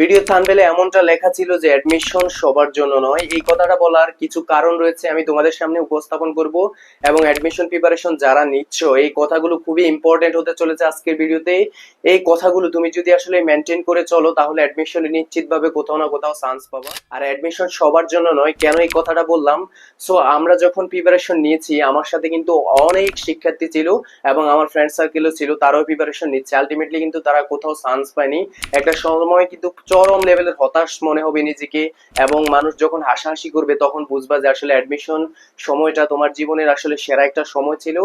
Video থাম্বনেলে এমনটা লেখা ছিল যে অ্যাডমিশন সবার জন্য নয়। এই কথাটা বলার কিছু কারণ রয়েছে, আমি তোমাদের সামনে উপস্থাপন করব এবং অ্যাডমিশন প্রিপারেশন যারা নিচ্ছ, এই কথাগুলো খুবই ইম্পর্টেন্ট হতে চলেছে আজকের ভিডিওতে। এই কথাগুলো তুমি যদি আসলে মেনটেন করে চলো, তাহলে অ্যাডমিশন নিশ্চিতভাবে কোথাও না কোথাও চান্স পাবা। আর অ্যাডমিশন সবার জন্য নয়, কেন এই কথাটা বললাম? সো আমরা যখন প্রিপারেশন নিয়েছি, আমার সাথে কিন্তু অনেক শিক্ষার্থী ছিল এবং আমার ফ্রেন্ড সার্কেলও ছিল, তারাও প্রিপারেশন নিচ্ছে। আলটিমেটলি কিন্তু তারা কোথাও চান্স পায়নি। একটা সময় কিন্তু চরম লেভেলের হতাশ মনে হবে নিজেকে এবং মানুষ যখন হাসাহাসি করবে তখন বুঝবা যে আসলে অ্যাডমিশন সময়টা তোমার জীবনের আসলে সেরা একটা সময় ছিল।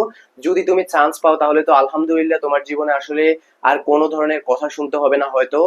যদি তুমি চান্স পাও তাহলে তো আলহামদুলিল্লাহ তোমার জীবনে আসলে আর কোনো ধরনের কথা শুনতে হবে না হয়তো।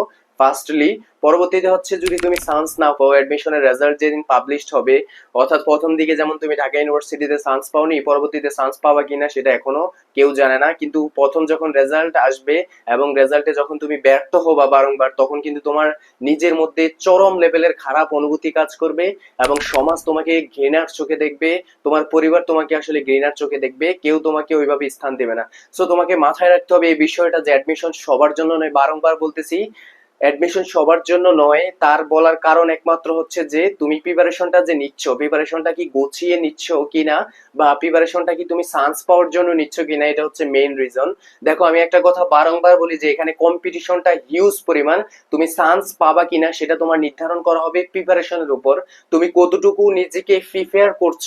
ফার্স্টলি পরবর্তীতে হচ্ছে যদি তুমি চান্স না পাও অ্যাডমিশনের রেজাল্ট যেদিন পাবলিশড হবে, অর্থাৎ প্রথম দিকে যেমন তুমি ঢাকা ইউনিভার্সিটিতে চান্স পাওনি, পরবর্তীতে চান্স পাওয়া কিনা সেটা এখনও কেউ জানে না। কিন্তু প্রথম যখন রেজাল্ট আসবে এবং রেজাল্টে যখন তুমি ব্যর্থ হবা বারংবার, তখন কিন্তু তোমার নিজের মধ্যে চরম লেভেলের খারাপ অনুভূতি কাজ করবে এবং সমাজ তোমাকে ঘৃণার চোখে দেখবে, তোমার পরিবার তোমাকে আসলে ঘৃণার চোখে দেখবে, কেউ তোমাকে ওইভাবে স্থান দেবে না। সো তোমাকে মাথায় রাখতে হবে এই বিষয়টা যে অ্যাডমিশন সবার জন্য নয়, বারংবার বলতেছি অ্যাডমিশন সবার জন্য নয়, তার বলার কারণ একমাত্র হচ্ছে যে, তুমি প্রিপারেশনটা যে নিচ্ছ প্রিপারেশনটা কি গুছিয়ে নিচ্ছ কিনা, বা প্রিপারেশনটা কি তুমি চান্স পাওয়ার জন্য নিচ্ছ কিনা, এটা হচ্ছে মেইন রিজন দেখো, আমি একটা কথা বারংবার বলি যে, এখানে কম্পিটিশনটা হিউজ পরিমাণ। তুমি চান্স পাবা কিনা, সেটা তোমার নির্ধারণ করা হবে প্রিপারেশনের উপর। তুমি কতটুকু নিজেকে প্রিপেয়ার করছ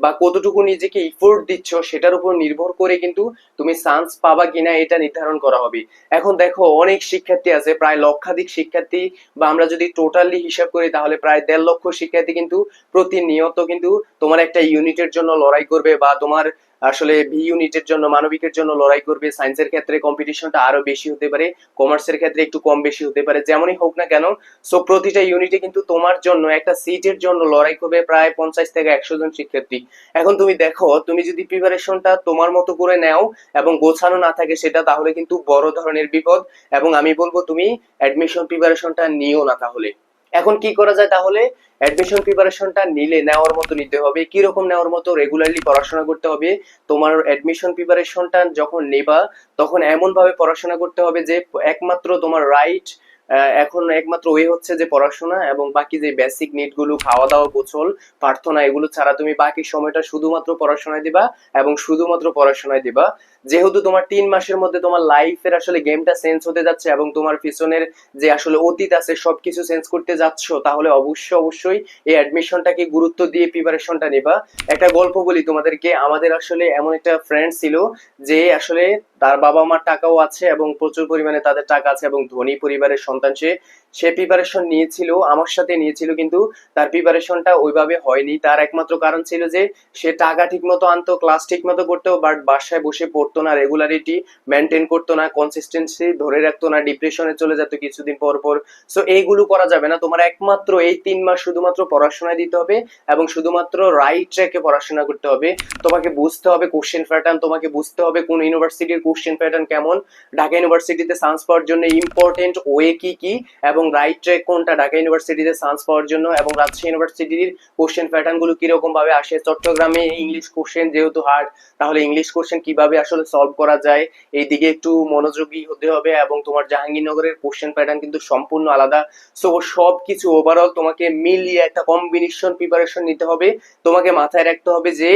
বা কতটুকু নিজেকে ইফোর্ট দিচ্ছ সেটার উপর নির্ভর করে কিন্তু তুমি চান্স পাবা কিনা এটা নির্ধারণ করা হবে। এখন দেখো, অনেক শিক্ষার্থী আছে, প্রায় লক্ষাধিক শিক্ষার্থী বা আমরা যদি টোটালি হিসাব করি তাহলে প্রায় দেড় লক্ষ শিক্ষার্থী কিন্তু প্রতিনিয়ত কিন্তু তোমার একটা ইউনিটের জন্য লড়াই করবে বা তোমার আসলে ভি ইউনিটের জন্য, মানবিকের জন্য লড়াই করবে। সায়েন্সের ক্ষেত্রে কম্পিটিশনটা আরও বেশি হতে পারে। কমার্সের ক্ষেত্রে একটু কম বেশি হতে পারে। যেমনই হোক না কেন সো প্রতিটা ইউনিটে কিন্তু তোমার জন্য একটা সিটের জন্য লড়াই করবে প্রায় পঞ্চাশ থেকে একশো জন শিক্ষার্থী। এখন তুমি দেখো, তুমি যদি প্রিপারেশনটা তোমার মতো করে নাও এবং গোছানো না থাকে সেটা, তাহলে কিন্তু বড় ধরনের বিপদ। এবং আমি বলব, তুমি অ্যাডমিশন প্রিপারেশনটা নিও না তাহলে। এখন কি করা যায় তাহলে? অ্যাডমিশন প্রিপারেশনটা নিলে নেওয়ার মতো নিতে হবে। কি রকম নেওয়ার মতো? রেগুলারলি পড়াশোনা করতে হবে। তোমার অ্যাডমিশন প্রিপারেশনটা যখন নেবা, তখন এমন ভাবে পড়াশোনা করতে হবে যে, একমাত্র তোমার রাইট এখন একমাত্র ওয়ে হচ্ছে যে পড়াশোনা এবং বাকি যে বেসিক নিডগুলো খাওয়া দাওয়া গোছল প্রার্থনা, এগুলো ছাড়া তুমি বাকি সময়টা শুধুমাত্র পড়াশোনায় দিবা এবং শুধুমাত্র পড়াশোনায় দিবা। যেহেতু তোমার তিন মাসের মধ্যে তোমার লাইফের আসলে গেমটা চেঞ্জ হতে যাচ্ছে এবং তোমার পিছনের যে আসলে অতীত আছে সবকিছু চেঞ্জ করতে যাচ্ছ, তাহলে অবশ্যই অবশ্যই এই অ্যাডমিশনটাকে গুরুত্ব দিয়ে প্রিপারেশনটা নেবা। একটা গল্প বলি তোমাদেরকে, আমাদের আসলে এমন একটা ফ্রেন্ড ছিল যে আসলে তার বাবা মার টাকাও আছে এবং প্রচুর পরিমাণে তাদের টাকা আছে এবং ধনী পরিবারের সন্তান সে। সে প্রিপারেশন নিয়েছিল, আমার সাথে নিয়েছিল কিন্তু তার প্রিপারেশনটা ওইভাবে হয়নি। তার একমাত্র কারণ ছিল যে, সে টাকা ঠিক মতো আনতো ক্লাস ঠিক মতো করতো বাট বাসায় বসে পড়তো না রেগুলারিটি মেনটেন করতো না কনসিস্টেন্সি ধরে রাখতো না ডিপ্রেশনে চলে যেত কিছুদিন পর পর। সো এইগুলো করা যাবে না। তোমার একমাত্র এই তিন মাস শুধুমাত্র পড়াশোনায় দিতে হবে এবং শুধুমাত্র রাইট ট্র্যাকে পড়াশোনা করতে হবে। তোমাকে বুঝতে হবে কোশ্চেন প্যাটার্ন তোমাকে বুঝতে হবে কোন ইউনিভার্সিটির কোশ্চেন প্যাটার্ন কেমন। ঢাকা ইউনিভার্সিটিতে চান্স পাওয়ার জন্য ইম্পর্টেন্ট ওয়ে কি কি এবং রাইট ট্র্যাক কোনটা? ঢাকা ইউনিভার্সিটিতে চান্স পাওয়ার জন্য এবং রাজশাহী ইউনিভার্সিটির কোশ্চেন প্যাটার্নগুলো কীরকম ভাবে আসে? চট্টগ্রামে ইংলিশ কোশ্চেন যেহেতু হার্ড তাহলে ইংলিশ কোশ্চেন কীভাবে আসলে সলভ করা যায়? এই দিকে একটু মনোযোগী হতে হবে এবং তোমার জাহাঙ্গীরনগরের কোশ্চেন প্যাটার্ন কিন্তু সম্পূর্ণ আলাদা। সো সব কিছু ওভারঅল তোমাকে মিলিয়ে একটা কম্বিনেশন প্রিপারেশন নিতে হবে। তোমাকে মাথায় রাখতে হবে যে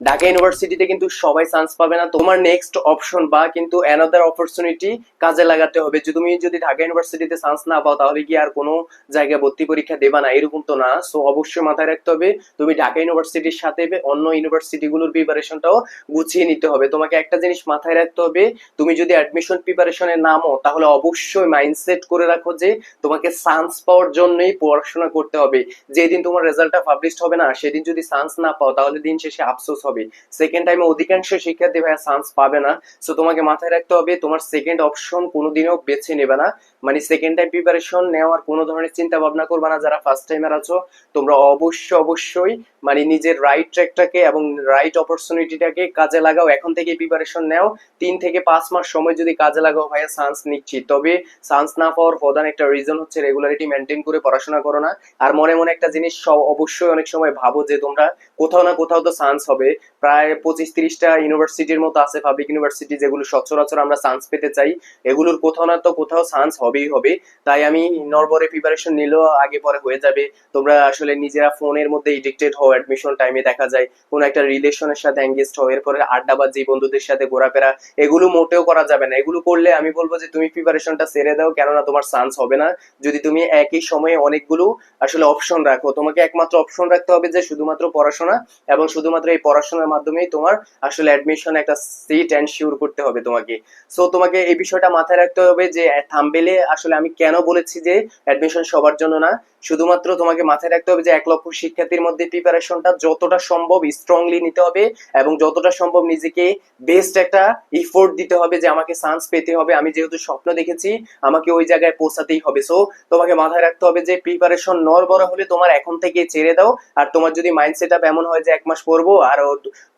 ঢাকা ইউনিভার্সিটিতে কিন্তু সবাই চান্স পাবে না। তোমার নেক্সট অপশন বা কিন্তু অ্যানাদার অপরচুনিটি কাজে লাগাতে হবে। যে তুমি যদি ঢাকা ইউনিভার্সিটিতে চান্স না পাও, তাহলে কি আর কোনো জায়গায় ভর্তি পরীক্ষা দেবা না? এরকম তো না। সো অবশ্যই মাথায় রাখতে হবে। তুমি ঢাকা ইউনিভার্সিটির সাথে অন্য ইউনিভার্সিটিগুলোর প্রিপারেশনটাও গুছিয়ে নিতে হবে। তোমাকে একটা জিনিস মাথায় রাখতে হবে। তুমি যদি অ্যাডমিশন প্রিপারেশনে নামো, তাহলে অবশ্যই মাইন্ডসেট করে রাখো যে তোমাকে চান্স পাওয়ার জন্যই পড়াশোনা করতে হবে। যেদিন তোমার রেজাল্টটা পাবলিশড হবে না, সেদিন যদি চান্স না পাও, তাহলে দিন শেষে আফসোস হবে। সেকেন্ড টাইমে অধিকাংশ শিক্ষার্থী ভাইয়া চান্স পাবে না। সো তোমাকে মাথায় রাখতে হবে, তোমার সেকেন্ড অপশন কোনোদিনও বেছে নেবে না। মানে সেকেন্ড টাইম প্রিপারেশন নেওয়ার কোনো ধরনের চিন্তা ভাবনা করবে না যারা ফার্স্ট টাইমার আছো। তোমরা অবশ্যই অবশ্যই মানে নিজের রাইট ট্র্যাকটাকে এবং রাইট অপরচুনিটিটাকে কাজে লাগাও। এখন থেকে প্রিপারেশন নাও। তিন থেকে পাঁচ মাস সময় যদি কাজে লাগাও ভাইয়া চান্স নিচ্ছি তবে চান্স না পাওয়ার প্রধান একটা রিজন হচ্ছে রেগুলারিটি মেনটেন করে পড়াশোনা করো না। আর মনে মনে একটা জিনিস অবশ্যই অনেক সময় ভাবো যে তোমরা কোথাও না কোথাও তো চান্স হবে। প্রায় পঁচিশ তিরিশটা ইউনিভার্সিটির মতো আছে পাবলিক ইউনিভার্সিটি যেগুলো সচরাচর আমরা চান্স পেতে চাই। এগুলোর কোথাও না তো কোথাও চান্স হবেই হবে। তাই আমি নরবরে প্রিপারেশন নিলেও আগে পরে হয়ে যাবে। তোমরা আসলে নিজেরা ফোনের মধ্যে এডিক্টেড হও অ্যাডমিশন টাইমে দেখা যায়। কোনো একটা রিলেশনের সাথে এঙ্গেজ হও, এরপরে আড্ডাবাজি বন্ধুদের সাথে ঘোরাফেরা, এগুলো মোটেও করা যাবে না। এগুলো করলে আমি বলব যে তুমি প্রিপারেশনটা ছেড়ে দাও, কেননা তোমার চান্স হবে না। যদি তুমি একই সময়ে অনেকগুলো আসলে অপশন রাখো, তোমাকে একমাত্র অপশন রাখতে হবে যে শুধুমাত্র পড়াশোনা এবং শুধুমাত্র এই পড়াশোনার মাধ্যমেই তোমার আসলে অ্যাডমিশন একটা সিট এনশিওর করতে হবে তোমাকে। সো তোমাকে এই বিষয়টা মাথায় রাখতে হবে যে থাম্বেলে আসলে আমি কেন বলেছি যে অ্যাডমিশন সবার জন্য না। শুধুমাত্র তোমাকে মাথায় রাখতে হবে যে, এক লক্ষ শিক্ষার্থীর মধ্যে প্রিপারেশনটা যতটা সম্ভব স্ট্রংলি নিতে হবে এবং যতটা সম্ভব নিজেকে বেস্ট একটা ইফোর্ট দিতে হবে যে, আমাকে চান্স পেতে হবে। আমি যেহেতু স্বপ্ন দেখেছি, আমাকে ওই জায়গায় পৌঁছাতেই হবে। সো তোমাকে মাথায় রাখতে হবে যে প্রিপারেশন নর বড় হলে তোমার এখন থেকে ছেড়ে দাও। আর তোমার যদি মাইন্ড সেট আপ এমন হয় যে, এক মাস পড়ব, আর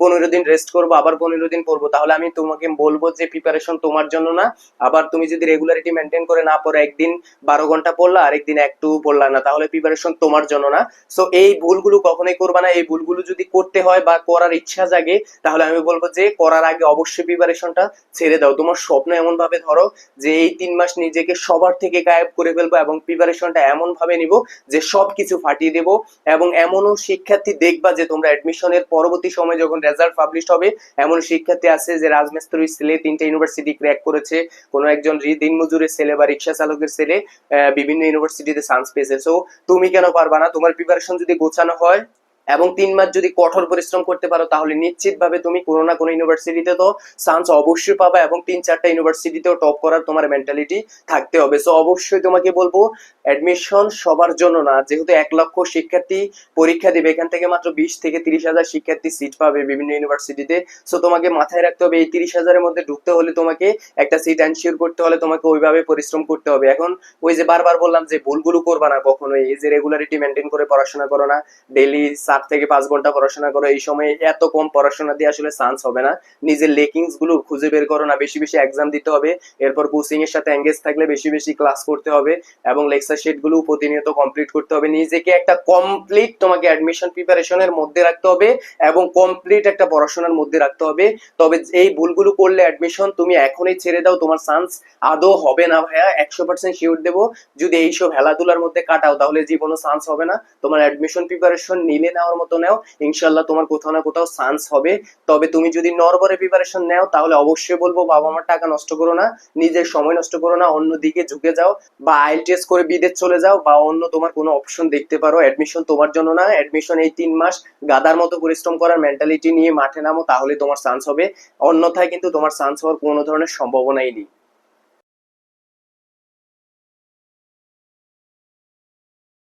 পনেরো দিন রেস্ট করব, আবার পনেরো দিন পড়ব। তাহলে আমি তোমাকে বলব যে প্রিপারেশন তোমার জন্য না। আবার তুমি যদি রেগুলারিটি মেনটেন করে না পড়ো, একদিন বারো ঘণ্টা পড়লা, আরেকদিন একটু পড়লা না, তাহলে প্রিপারেশন তোমার জন্য না। সো এই ভুলগুলো কখনোই করবা না। এই ভুলগুলো যদি করতে হয় বা করার ইচ্ছা জাগে, তাহলে আমি বলব যে করার আগে অবশ্যই প্রিপারেশনটা ছেড়ে দাও। তোমার স্বপ্ন এমন ভাবে ধরো যে এই তিন মাস নিজেকে সবার থেকে গায়েব করে ফেলব এবং প্রিপারেশনটা এমন ভাবে নিব যে সবকিছু ফাটিয়ে দেবো এবং এমনও শিক্ষার্থী দেখবা যে তোমরা অ্যাডমিশনের পরবর্তী সময় যখন রেজাল্ট পাবলিশ হবে, এমন শিক্ষার্থী আছে যে রাজমিস্ত্রির ছেলে তিনটা ইউনিভার্সিটি ক্র্যাক করেছে। কোনো একজন দিন মজুরের ছেলে বা রিক্সা চালকের ছেলে বিভিন্ন ইউনিভার্সিটিতে চান্স পেয়েছে। সো তুমি কেন পারবা না? তোমার প্রিপারেশন যদি গোছানো হয় এবং তিন মাস যদি কঠোর পরিশ্রম করতে পারো, তাহলে নিশ্চিতভাবে তুমি কোনো না কোনো ইউনিভার্সিটিতে তো চান্স অবশ্যই পাবা এবং তিন চারটা ইউনিভার্সিটিতেও টপ করার তোমার মেন্টালিটি থাকতে হবে। সো অবশ্যই তোমাকে বলব অ্যাডমিশন সবার জন্য না, যেহেতু এক লক্ষ শিক্ষার্থী পরীক্ষা দেবে, এখান থেকে মাত্র বিশ থেকে তিরিশ হাজার শিক্ষার্থী সিট পাবে বিভিন্ন ইউনিভার্সিটিতে সো তোমাকে মাথায় রাখতে হবে, এই তিরিশ হাজারের মধ্যে ঢুকতে হলে তোমাকে একটা সিট এনশিওর করতে হলে তোমাকে ওইভাবে পরিশ্রম করতে হবে। এখন ওই যে বারবার বললাম যে ভুলগুলো করবা না কখনোই, এই যে রেগুলারিটি মেনটেন করে পড়াশোনা করো না ডেইলি চার থেকে পাঁচ ঘণ্টা পড়াশোনা করো, এই সময় এত কম পড়াশোনা দিয়ে আসলে চান্স হবে না। নিজের লেকিংসগুলো খুঁজে বের করো না, বেশি বেশি এক্সাম দিতে হবে, এরপর কোচিং এর সাথে এঙ্গেজ থাকলে বেশি বেশি ক্লাস করতে হবে এবং লেকচার শিটগুলো প্রতিনিয়ত কমপ্লিট করতে হবে। নিজেকে একটা কমপ্লিট তোমাকে অ্যাডমিশন প্রিপারেশনের মধ্যে রাখতে হবে এবং কমপ্লিট একটা পড়াশোনার মধ্যে রাখতে হবে। তবে এই ভুলগুলো করলে অ্যাডমিশন তুমি এখনই ছেড়ে দাও, তোমার চান্স আদৌ হবে না ভাইয়া, একশো পার্সেন্ট শিওর দেবো। যদি এইসব খেলাধুলার মধ্যে কাটাও, তাহলে জীবনও চান্স হবে না। তোমার অ্যাডমিশন প্রিপারেশন নিলে নেওয়ার মতো নাও। ইনশাল্লাহ তোমার কোথাও না কোথাও চান্স হবে। তবে তুমি যদি নরবরে প্রিপারেশন নাও, তাহলে অবশ্যই বলব বাবা আমার টাকা নষ্ট করো না, নিজের সময় নষ্ট করো না অন্য দিকে ঝুঁকে যাও বা আইএলটিএস করে বিদেশ চলে যাও বা অন্য তোমার কোনো অপশন দেখতে পারো। অ্যাডমিশন তোমার জন্য না অ্যাডমিশন এই তিন মাস গাদার মতো পরিশ্রম করার মেন্টালিটি নিয়ে মাঠে নামো, তাহলে তোমার চান্স হবে। অন্যথায় কিন্তু তোমার চান্স হওয়ার কোনো ধরনের সম্ভাবনাই নেই।